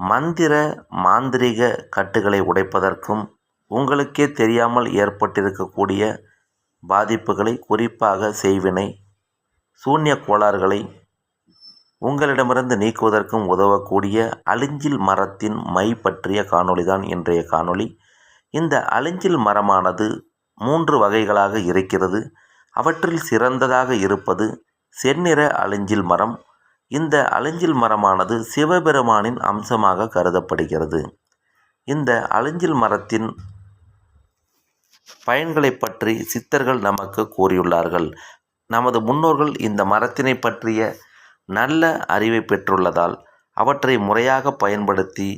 மந்திர மாந்திரீக கட்டுகளை உடைப்பதற்கும் உங்களுக்கே தெரியாமல் ஏற்பட்டிருக்கக்கூடிய பாதிப்புகளை குறிப்பாக செய்வினை சூன்ய கோளாறுகளை உங்களிடமிருந்து நீக்குவதற்கும் உதவக்கூடிய அழிஞ்சில் மரத்தின் மை பற்றிய காணொளி தான் இன்றைய காணொளி. இந்த அழிஞ்சில் மரமானது மூன்று வகைகளாக இருக்கிறது. அவற்றில் சிறந்ததாக இருப்பது செந்நிற அழிஞ்சில் மரம் இந்த அழிஞ்சில் மரமானது சிவபெருமானின் அம்சமாக கருதப்படுகிறது. இந்த அழிஞ்சில் மரத்தின் பயன்களை பற்றி சித்தர்கள் நமக்கு கூறியுள்ளார்கள். நமது முன்னோர்கள் இந்த மரத்தினை பற்றிய நல்ல அறிவை பெற்றுள்ளதால் அவற்றை முறையாக பயன்படுத்தி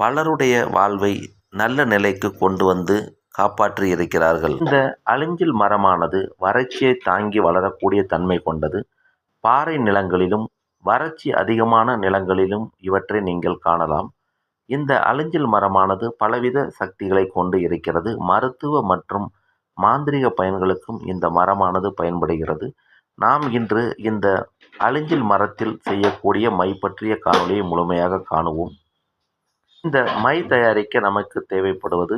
பலருடைய வாழ்வை நல்ல நிலைக்கு கொண்டு வந்து காப்பாற்றி இருக்கிறார்கள். இந்த அழிஞ்சில் மரமானது வறட்சியை தாங்கி வளரக்கூடிய தன்மை கொண்டது. பாறை நிலங்களிலும் வறட்சி அதிகமான நிலங்களிலும் இவற்றை நீங்கள் காணலாம். இந்த அழிஞ்சில் மரமானது பலவித சக்திகளை கொண்டு இருக்கிறது. மருத்துவ மற்றும் மாந்திரிக பயன்களுக்கும் இந்த மரமானது பயன்படுகிறது. நாம் இன்று இந்த அழிஞ்சில் மரத்தில் செய்யக்கூடிய மை பற்றிய காணொலியை முழுமையாக காணுவோம். இந்த மை தயாரிக்க நமக்கு தேவைப்படுவது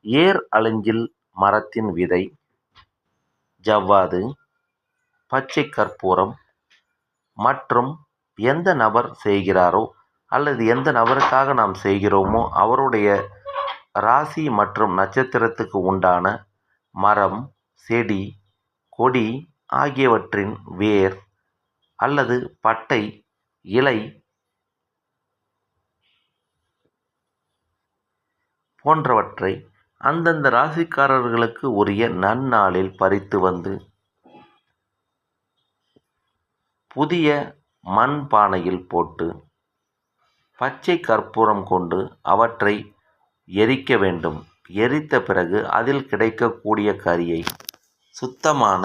ஏர் அழிஞ்சில் மரத்தின் விதை ஜவ்வாது பச்சை கற்பூரம் மற்றும் எந்த நபர் செய்கிறாரோ அல்லது எந்த நபருக்காக நாம் செய்கிறோமோ அவருடைய ராசி மற்றும் நட்சத்திரத்துக்கு உண்டான மரம் செடி கொடி ஆகியவற்றின் வேர் அல்லது பட்டை இலை போன்றவற்றை அந்தந்த ராசிக்காரர்களுக்கு உரிய நன்னாளில் பறித்து வந்து புதிய மண் பானையில் போட்டு பச்சை கற்பூரம் கொண்டு அவற்றை எரிக்க வேண்டும். எரித்த பிறகு அதில் கிடைக்கக்கூடிய கரியை சுத்தமான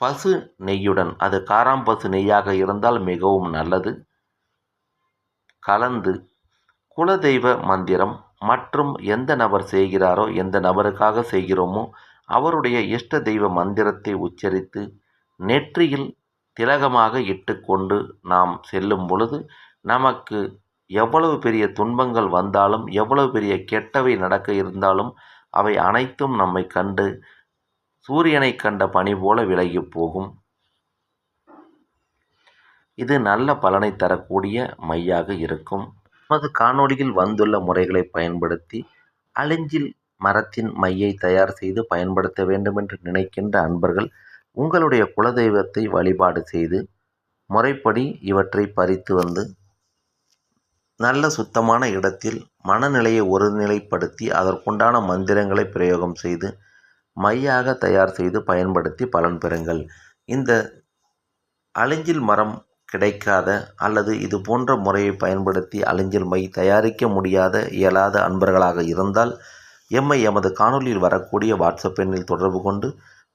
பசு நெய்யுடன் அது காராம்பசு நெய்யாக இருந்தால் மிகவும் நல்லது. கலந்து குலதெய்வ மந்திரம் மற்றும் எந்த நபர் செய்கிறாரோ எந்த நபருக்காக செய்கிறோமோ அவருடைய இஷ்ட தெய்வ மந்திரத்தை உச்சரித்து நெற்றியில் திலகமாக இட்டுக்கொண்டு நாம் செல்லும் பொழுது நமக்கு எவ்வளவு பெரிய துன்பங்கள் வந்தாலும் எவ்வளவு பெரிய கெட்டவை நடக்க இருந்தாலும் அவை அனைத்தும் நம்மை கண்டு சூரியனை கண்ட பனி போல விலகி போகும். இது நல்ல பலனை தரக்கூடிய மையாக இருக்கும். நமது காணொளியில் வந்துள்ள முறைகளை பயன்படுத்தி அழிஞ்சில் மரத்தின் மையை தயார் செய்து பயன்படுத்த வேண்டும் என்று நினைக்கின்ற அன்பர்கள் உங்களுடைய குலதெய்வத்தை வழிபாடு செய்து முறைப்படி இவற்றை பறித்து வந்து நல்ல சுத்தமான இடத்தில் மனநிலையை ஒருநிலைப்படுத்தி அதற்குண்டான மந்திரங்களை பிரயோகம் செய்து மையாக தயார் செய்து பயன்படுத்தி பலன் பெறுங்கள். இந்த அழிஞ்சில் மரம் கிடைக்காத அல்லது இது போன்ற முறையை பயன்படுத்தி அழிஞ்சில் மை தயாரிக்க முடியாத இயலாத அன்பர்களாக இருந்தால் எம்மை எமது காணொலியில் வரக்கூடிய வாட்ஸ்அப் எண்ணில் தொடர்பு கொண்டு